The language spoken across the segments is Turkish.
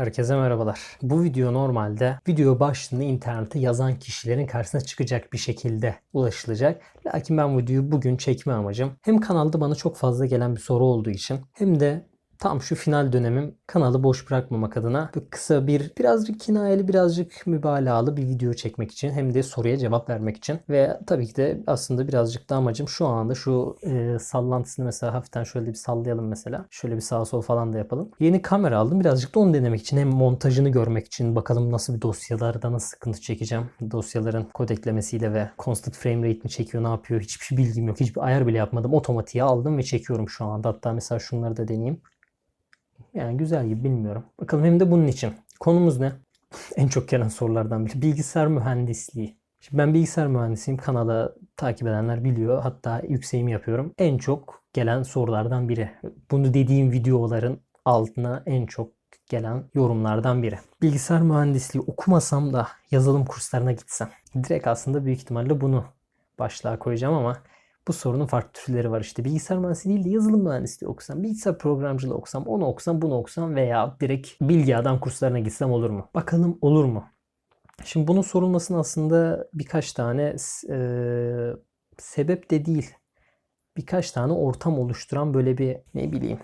Herkese merhabalar. Bu video normalde video başlığını internete yazan kişilerin karşısına çıkacak bir şekilde ulaşılacak. Lakin ben videoyu bugün çekme amacım hem kanalda bana çok fazla gelen bir soru olduğu için hem de tam şu final dönemim kanalı boş bırakmamak adına kısa bir birazcık kinayeli birazcık mübalağalı bir video çekmek için hem de soruya cevap vermek için ve tabii ki de aslında birazcık da amacım şu anda şu e, sallantısını mesela hafiften şöyle bir sallayalım mesela şöyle bir sağa sol falan da yapalım. Yeni kamera aldım birazcık da onu denemek için hem montajını görmek için bakalım nasıl bir dosyalarda nasıl sıkıntı çekeceğim. Dosyaların kodeklemesiyle ve constant frame rate mi çekiyor ne yapıyor hiçbir şey bilgim yok. Hiçbir ayar bile yapmadım. Otomatiğe aldım ve çekiyorum şu anda. Hatta mesela şunları da deneyeyim. Yani güzel gibi bilmiyorum. Bakalım hem de bunun için. Konumuz ne? en çok gelen sorulardan biri. Bilgisayar mühendisliği. Şimdi ben bilgisayar mühendisiyim. Kanala takip edenler biliyor. Hatta yükseğimi yapıyorum. En çok gelen sorulardan biri. Bunu dediğim videoların altına en çok gelen yorumlardan biri. Bilgisayar mühendisliği okumasam da yazılım kurslarına gitsem. Direkt aslında büyük ihtimalle bunu başlığa koyacağım ama bu sorunun farklı türleri var işte. Bilgisayar mühendisliği değil de yazılım mühendisliği okusam, bilgisayar programcılığı okusam, onu okusam, bunu okusam veya direkt bilgi adam kurslarına gitsem olur mu? Bakalım olur mu? Şimdi bunun sorulmasının aslında birkaç tane e, sebep de değil. Birkaç tane ortam oluşturan böyle bir ne bileyim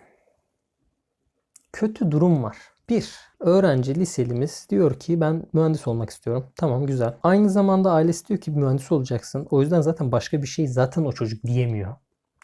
kötü durum var. Bir, öğrenci liselimiz diyor ki ben mühendis olmak istiyorum. Tamam güzel. Aynı zamanda ailesi diyor ki mühendis olacaksın. O yüzden zaten başka bir şey zaten o çocuk diyemiyor.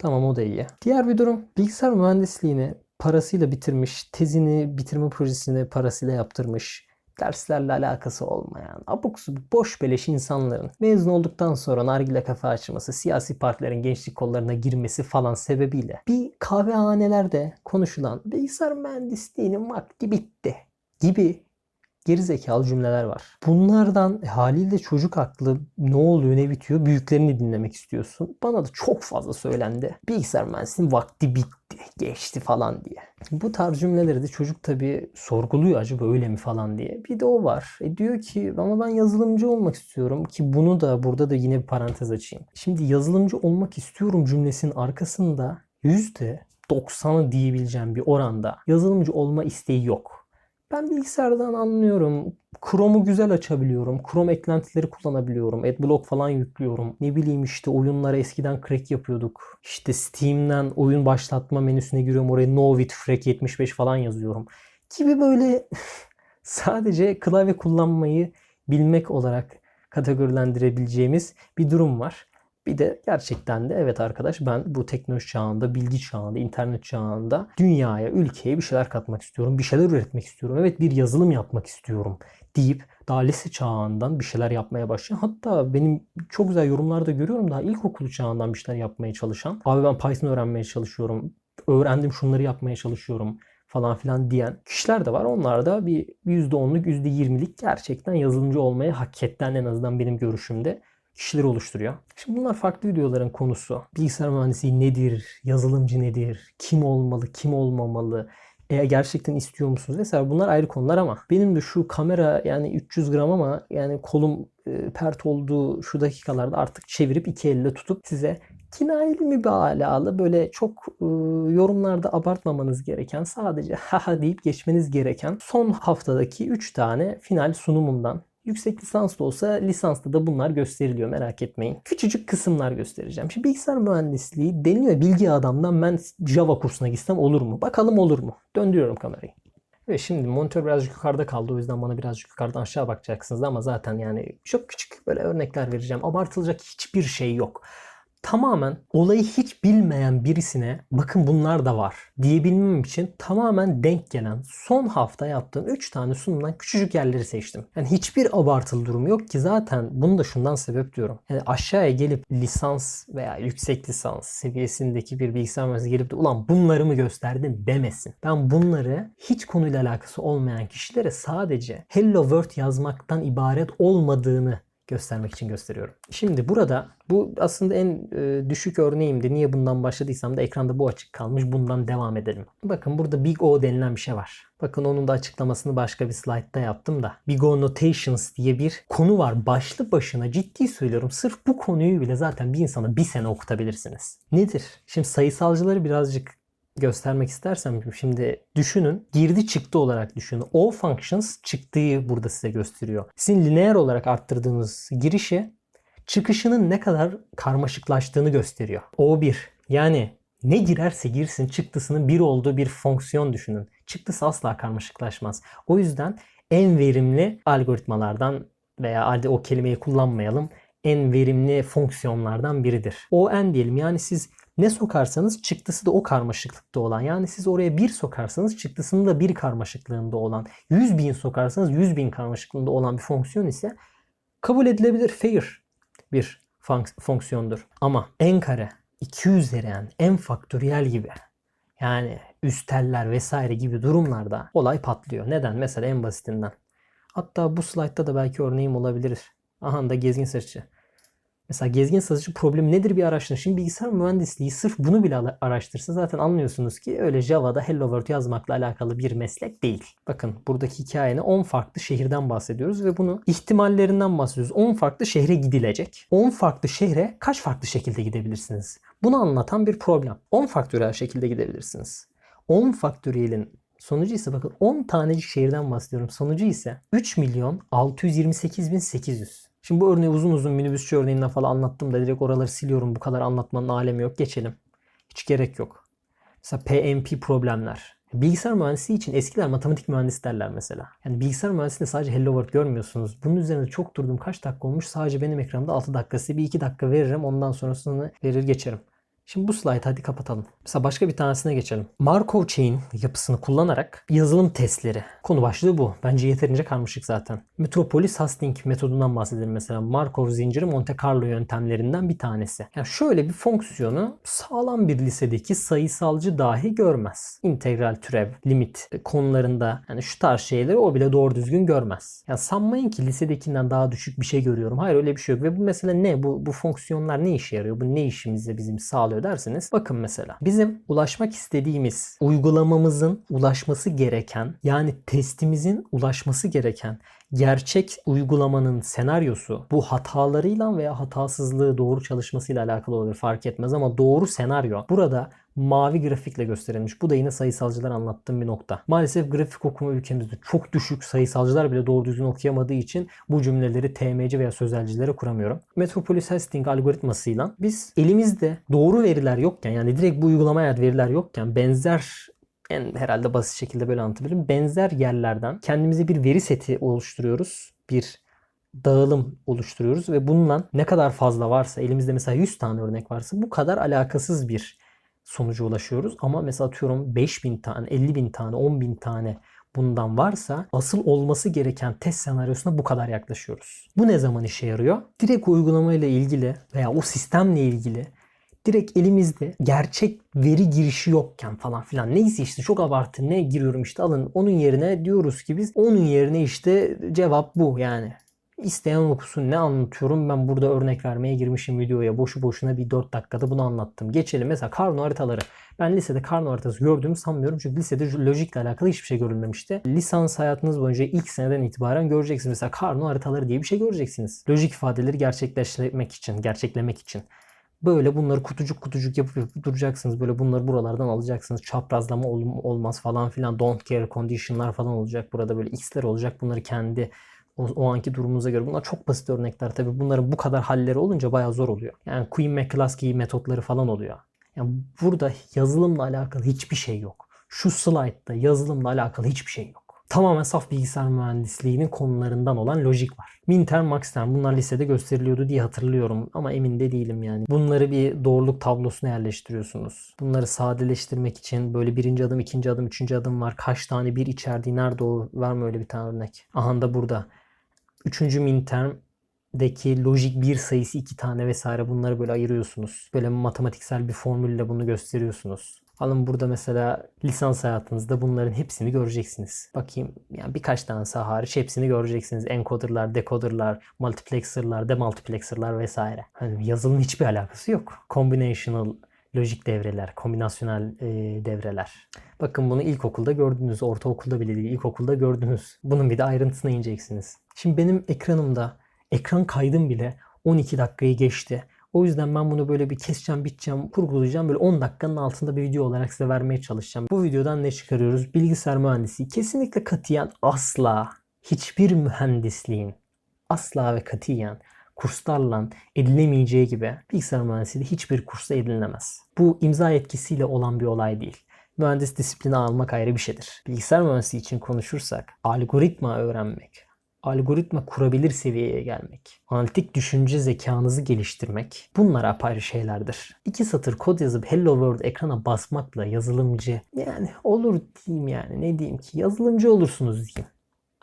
Tamam o da iyi. Diğer bir durum bilgisayar mühendisliğini parasıyla bitirmiş, tezini bitirme projesini parasıyla yaptırmış, derslerle alakası olmayan, abuk subuk boş beleş insanların mezun olduktan sonra nargile kafe açması, siyasi partilerin gençlik kollarına girmesi falan sebebiyle bir kahvehanelerde konuşulan bilgisayar mühendisliğinin vakti bitti gibi gerizekalı cümleler var. Bunlardan e, haliyle çocuk aklı ne oluyor ne bitiyor büyüklerini dinlemek istiyorsun. Bana da çok fazla söylendi. Bilgisayar mühendisliğinin vakti bitti, geçti falan diye. Bu tarz cümleleri de çocuk tabii sorguluyor acaba öyle mi falan diye. Bir de o var. E diyor ki ama ben yazılımcı olmak istiyorum ki bunu da burada da yine bir parantez açayım. Şimdi yazılımcı olmak istiyorum cümlesinin arkasında %90'ı diyebileceğim bir oranda yazılımcı olma isteği yok. Ben bilgisayardan anlıyorum. Chrome'u güzel açabiliyorum. Chrome eklentileri kullanabiliyorum. Adblock falan yüklüyorum. Ne bileyim işte oyunlara eskiden crack yapıyorduk. İşte Steam'den oyun başlatma menüsüne giriyorum. Oraya no with frack 75 falan yazıyorum. Gibi böyle sadece klavye kullanmayı bilmek olarak kategorilendirebileceğimiz bir durum var. Bir de gerçekten de evet arkadaş ben bu teknoloji çağında, bilgi çağında, internet çağında dünyaya, ülkeye bir şeyler katmak istiyorum. Bir şeyler üretmek istiyorum. Evet bir yazılım yapmak istiyorum deyip daha lise çağından bir şeyler yapmaya başlayan hatta benim çok güzel yorumlarda görüyorum daha ilkokul çağından bir şeyler yapmaya çalışan abi ben Python öğrenmeye çalışıyorum öğrendim şunları yapmaya çalışıyorum falan filan diyen kişiler de var. Onlar da bir %10'luk %20'lik gerçekten yazılımcı olmaya hak etten en azından benim görüşümde kişileri oluşturuyor. Şimdi bunlar farklı videoların konusu. Bilgisayar mühendisliği nedir? Yazılımcı nedir? Kim olmalı? Kim olmamalı? Eğer gerçekten istiyor musunuz? Vesaire bunlar ayrı konular ama benim de şu kamera yani 300 gram ama yani kolum e, pert olduğu şu dakikalarda artık çevirip iki elle tutup size kinayeli mübalağalı böyle çok e, yorumlarda abartmamanız gereken sadece haha deyip geçmeniz gereken son haftadaki 3 tane final sunumumdan Yüksek lisans da olsa lisansta da bunlar gösteriliyor merak etmeyin. Küçücük kısımlar göstereceğim. Şimdi bilgisayar mühendisliği deniliyor. Bilgi adamdan ben Java kursuna gitsem olur mu? Bakalım olur mu? Döndürüyorum kamerayı. Ve şimdi monitör birazcık yukarıda kaldı. O yüzden bana birazcık yukarıdan aşağı bakacaksınız ama zaten yani çok küçük böyle örnekler vereceğim. Abartılacak hiçbir şey yok tamamen olayı hiç bilmeyen birisine bakın bunlar da var diyebilmem için tamamen denk gelen son hafta yaptığım 3 tane sunumdan küçücük yerleri seçtim. Yani hiçbir abartılı durum yok ki zaten bunu da şundan sebep diyorum. Yani aşağıya gelip lisans veya yüksek lisans seviyesindeki bir bilgisayar mühendisi gelip de ulan bunları mı gösterdin demesin. Ben bunları hiç konuyla alakası olmayan kişilere sadece Hello World yazmaktan ibaret olmadığını göstermek için gösteriyorum. Şimdi burada bu aslında en e, düşük örneğimdi. Niye bundan başladıysam da ekranda bu açık kalmış. Bundan devam edelim. Bakın burada Big O denilen bir şey var. Bakın onun da açıklamasını başka bir slaytta yaptım da. Big O Notations diye bir konu var. Başlı başına ciddi söylüyorum. Sırf bu konuyu bile zaten bir insana bir sene okutabilirsiniz. Nedir? Şimdi sayısalcıları birazcık göstermek istersem şimdi düşünün girdi çıktı olarak düşünün. O functions çıktığı burada size gösteriyor. Sizin lineer olarak arttırdığınız girişi çıkışının ne kadar karmaşıklaştığını gösteriyor. O1 yani ne girerse girsin çıktısının bir olduğu bir fonksiyon düşünün. Çıktısı asla karmaşıklaşmaz. O yüzden en verimli algoritmalardan veya hadi o kelimeyi kullanmayalım en verimli fonksiyonlardan biridir. O en diyelim yani siz ne sokarsanız çıktısı da o karmaşıklıkta olan. Yani siz oraya bir sokarsanız çıktısının da bir karmaşıklığında olan. 100 bin sokarsanız 100 bin karmaşıklığında olan bir fonksiyon ise kabul edilebilir fair bir fonks- fonksiyondur. Ama en kare 2 üzeri n, en faktöriyel gibi yani üsteller vesaire gibi durumlarda olay patlıyor. Neden? Mesela en basitinden. Hatta bu slaytta da belki örneğim olabilir. Aha da gezgin saçı. Mesela gezgin satıcı problemi nedir bir araştırın. Şimdi bilgisayar mühendisliği sırf bunu bile araştırsa zaten anlıyorsunuz ki öyle Java'da Hello World yazmakla alakalı bir meslek değil. Bakın buradaki hikayene 10 farklı şehirden bahsediyoruz ve bunu ihtimallerinden bahsediyoruz. 10 farklı şehre gidilecek. 10 farklı şehre kaç farklı şekilde gidebilirsiniz? Bunu anlatan bir problem. 10 faktöriyel şekilde gidebilirsiniz. 10 faktöriyelin sonucu ise bakın 10 tanecik şehirden bahsediyorum. Sonucu ise 3 milyon 628 bin 800. Şimdi bu örneği uzun uzun minibüsçü örneğinden falan anlattım da direkt oraları siliyorum. Bu kadar anlatmanın alemi yok. Geçelim. Hiç gerek yok. Mesela PMP problemler. Bilgisayar mühendisliği için eskiler matematik mühendisi derler mesela. Yani bilgisayar mühendisliğinde sadece Hello World görmüyorsunuz. Bunun üzerine çok durdum. Kaç dakika olmuş? Sadece benim ekranımda 6 dakikası. Bir 2 dakika veririm. Ondan sonrasını verir geçerim. Şimdi bu slide hadi kapatalım. Mesela başka bir tanesine geçelim. Markov chain yapısını kullanarak yazılım testleri. Konu başlığı bu. Bence yeterince karmaşık zaten. Metropolis Hastings metodundan bahsedelim mesela. Markov zinciri Monte Carlo yöntemlerinden bir tanesi. Yani şöyle bir fonksiyonu sağlam bir lisedeki sayısalcı dahi görmez. İntegral türev, limit konularında yani şu tarz şeyleri o bile doğru düzgün görmez. Ya sanmayın ki lisedekinden daha düşük bir şey görüyorum. Hayır öyle bir şey yok. Ve bu mesele ne? Bu, bu fonksiyonlar ne işe yarıyor? Bu ne işimize bizim sağlıyor derseniz. Bakın mesela bizim ulaşmak istediğimiz uygulamamızın ulaşması gereken yani testimizin ulaşması gereken gerçek uygulamanın senaryosu bu hatalarıyla veya hatasızlığı doğru çalışmasıyla alakalı olabilir fark etmez ama doğru senaryo. Burada mavi grafikle gösterilmiş. Bu da yine sayısalcılar anlattığım bir nokta. Maalesef grafik okuma ülkemizde çok düşük sayısalcılar bile doğru düzgün okuyamadığı için bu cümleleri TMC veya sözelcilere kuramıyorum. Metropolis Hastings algoritmasıyla biz elimizde doğru veriler yokken yani direkt bu uygulamaya veriler yokken benzer en herhalde basit şekilde böyle anlatabilirim. Benzer yerlerden kendimize bir veri seti oluşturuyoruz. Bir dağılım oluşturuyoruz ve bundan ne kadar fazla varsa elimizde mesela 100 tane örnek varsa bu kadar alakasız bir sonuca ulaşıyoruz. Ama mesela atıyorum 5000 tane, 50 bin tane, 10 bin tane bundan varsa asıl olması gereken test senaryosuna bu kadar yaklaşıyoruz. Bu ne zaman işe yarıyor? Direkt uygulamayla ilgili veya o sistemle ilgili direkt elimizde gerçek veri girişi yokken falan filan neyse işte çok abartı ne giriyorum işte alın onun yerine diyoruz ki biz onun yerine işte cevap bu yani. İsteyen okusun ne anlatıyorum ben burada örnek vermeye girmişim videoya boşu boşuna bir 4 dakikada bunu anlattım. Geçelim mesela karno haritaları. Ben lisede karno haritası gördüğümü sanmıyorum çünkü lisede lojikle alakalı hiçbir şey görülmemişti. Lisans hayatınız boyunca ilk seneden itibaren göreceksiniz. Mesela karno haritaları diye bir şey göreceksiniz. Lojik ifadeleri gerçekleştirmek için, gerçeklemek için. Böyle bunları kutucuk kutucuk yapıp, yapıp duracaksınız. Böyle bunları buralardan alacaksınız. Çaprazlama ol- olmaz falan filan. Don't care condition'lar falan olacak. Burada böyle x'ler olacak. Bunları kendi o, o anki durumunuza göre. Bunlar çok basit örnekler. Tabii bunların bu kadar halleri olunca bayağı zor oluyor. Yani Queen McCluskey metotları falan oluyor. Yani burada yazılımla alakalı hiçbir şey yok. Şu slide'da yazılımla alakalı hiçbir şey yok. Tamamen saf bilgisayar mühendisliğinin konularından olan lojik var. Minterm, Maxterm bunlar lisede gösteriliyordu diye hatırlıyorum ama emin de değilim yani. Bunları bir doğruluk tablosuna yerleştiriyorsunuz. Bunları sadeleştirmek için böyle birinci adım, ikinci adım, üçüncü adım var. Kaç tane bir içerdiği nerede o var mı öyle bir tane örnek? Aha da burada. Üçüncü mintermdeki lojik bir sayısı iki tane vesaire bunları böyle ayırıyorsunuz. Böyle matematiksel bir formülle bunu gösteriyorsunuz. Alın burada mesela lisans hayatınızda bunların hepsini göreceksiniz. Bakayım yani birkaç tane hariç hepsini göreceksiniz. Encoder'lar, decoder'lar, multiplexer'lar, demultiplexer'lar vesaire. Hani yazılımın hiçbir alakası yok. Combinational lojik devreler, kombinasyonel e, devreler. Bakın bunu ilkokulda gördünüz, ortaokulda bile değil, ilkokulda gördünüz. Bunun bir de ayrıntısına ineceksiniz. Şimdi benim ekranımda ekran kaydım bile 12 dakikayı geçti. O yüzden ben bunu böyle bir keseceğim, biteceğim, kurgulayacağım. Böyle 10 dakikanın altında bir video olarak size vermeye çalışacağım. Bu videodan ne çıkarıyoruz? Bilgisayar mühendisi kesinlikle katiyen asla hiçbir mühendisliğin asla ve katiyen kurslarla edilemeyeceği gibi bilgisayar mühendisliği de hiçbir kursa edilemez. Bu imza etkisiyle olan bir olay değil. Mühendis disiplini almak ayrı bir şeydir. Bilgisayar mühendisliği için konuşursak algoritma öğrenmek, algoritma kurabilir seviyeye gelmek, analitik düşünce zekanızı geliştirmek bunlar apayrı şeylerdir. İki satır kod yazıp Hello World ekrana basmakla yazılımcı yani olur diyeyim yani ne diyeyim ki yazılımcı olursunuz diyeyim.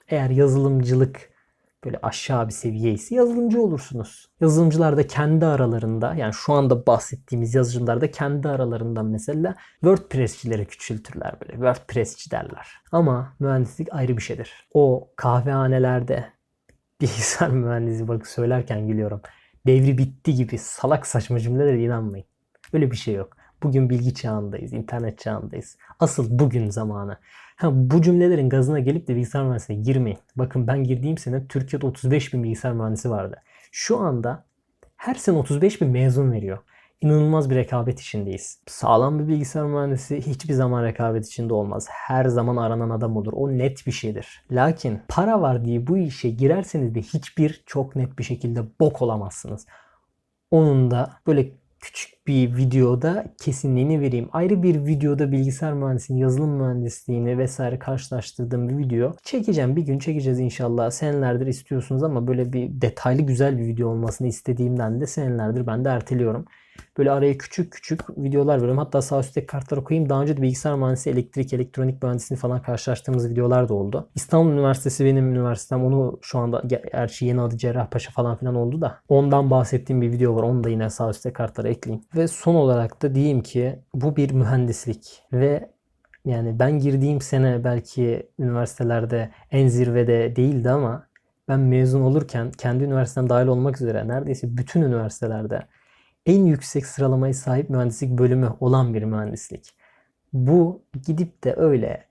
Eğer yazılımcılık böyle aşağı bir seviye ise yazılımcı olursunuz. Yazılımcılar da kendi aralarında yani şu anda bahsettiğimiz yazılımcılar da kendi aralarından mesela WordPress'çileri küçültürler böyle. WordPress'çi derler. Ama mühendislik ayrı bir şeydir. O kahvehanelerde bilgisayar mühendisi bak söylerken gülüyorum. Devri bitti gibi salak saçma cümlelere inanmayın. Öyle bir şey yok. Bugün bilgi çağındayız, internet çağındayız. Asıl bugün zamanı. Ha, bu cümlelerin gazına gelip de bilgisayar mühendisliğine girmeyin. Bakın ben girdiğim sene Türkiye'de 35 bin bilgisayar mühendisi vardı. Şu anda her sene 35 bin mezun veriyor. İnanılmaz bir rekabet içindeyiz. Sağlam bir bilgisayar mühendisi hiçbir zaman rekabet içinde olmaz. Her zaman aranan adam olur. O net bir şeydir. Lakin para var diye bu işe girerseniz de hiçbir çok net bir şekilde bok olamazsınız. Onun da böyle küçük bir videoda kesinliğini vereyim. Ayrı bir videoda bilgisayar mühendisliğini, yazılım mühendisliğini vesaire karşılaştırdığım bir video çekeceğim. Bir gün çekeceğiz inşallah. Senelerdir istiyorsunuz ama böyle bir detaylı güzel bir video olmasını istediğimden de senelerdir ben de erteliyorum. Böyle araya küçük küçük videolar veriyorum. Hatta sağ üstteki kartlara koyayım. Daha önce de bilgisayar mühendisi, elektrik, elektronik mühendisliğini falan karşılaştığımız videolar da oldu. İstanbul Üniversitesi benim üniversitem. Onu şu anda gerçi yeni adı Cerrahpaşa falan filan oldu da. Ondan bahsettiğim bir video var. Onu da yine sağ üstteki kartlara ekleyeyim. Ve son olarak da diyeyim ki bu bir mühendislik. Ve yani ben girdiğim sene belki üniversitelerde en zirvede değildi ama ben mezun olurken kendi üniversitem dahil olmak üzere neredeyse bütün üniversitelerde en yüksek sıralamaya sahip mühendislik bölümü olan bir mühendislik. Bu gidip de öyle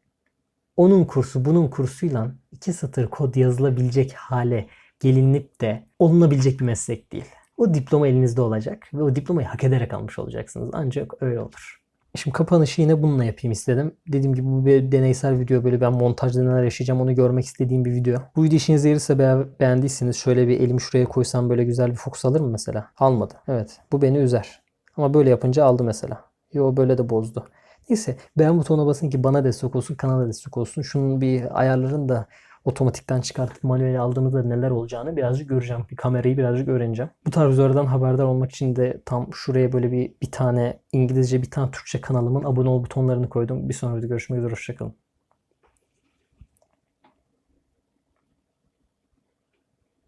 onun kursu bunun kursuyla iki satır kod yazılabilecek hale gelinip de olunabilecek bir meslek değil. O diploma elinizde olacak ve o diplomayı hak ederek almış olacaksınız. Ancak öyle olur. Şimdi kapanışı yine bununla yapayım istedim. Dediğim gibi bu bir deneysel video. Böyle ben montajda neler yaşayacağım onu görmek istediğim bir video. Bu video işinize yararsa be- beğendiyseniz şöyle bir elimi şuraya koysam böyle güzel bir fokus alır mı mesela? Almadı. Evet. Bu beni üzer. Ama böyle yapınca aldı mesela. Yo böyle de bozdu. Neyse beğen butonuna basın ki bana destek olsun, kanala destek olsun. Şunun bir ayarların da otomatikten çıkartıp manuel aldığımızda neler olacağını birazcık göreceğim. Bir kamerayı birazcık öğreneceğim. Bu tarz videolardan haberdar olmak için de tam şuraya böyle bir, bir tane İngilizce bir tane Türkçe kanalımın abone ol butonlarını koydum. Bir sonraki videoda görüşmek üzere. Hoşçakalın.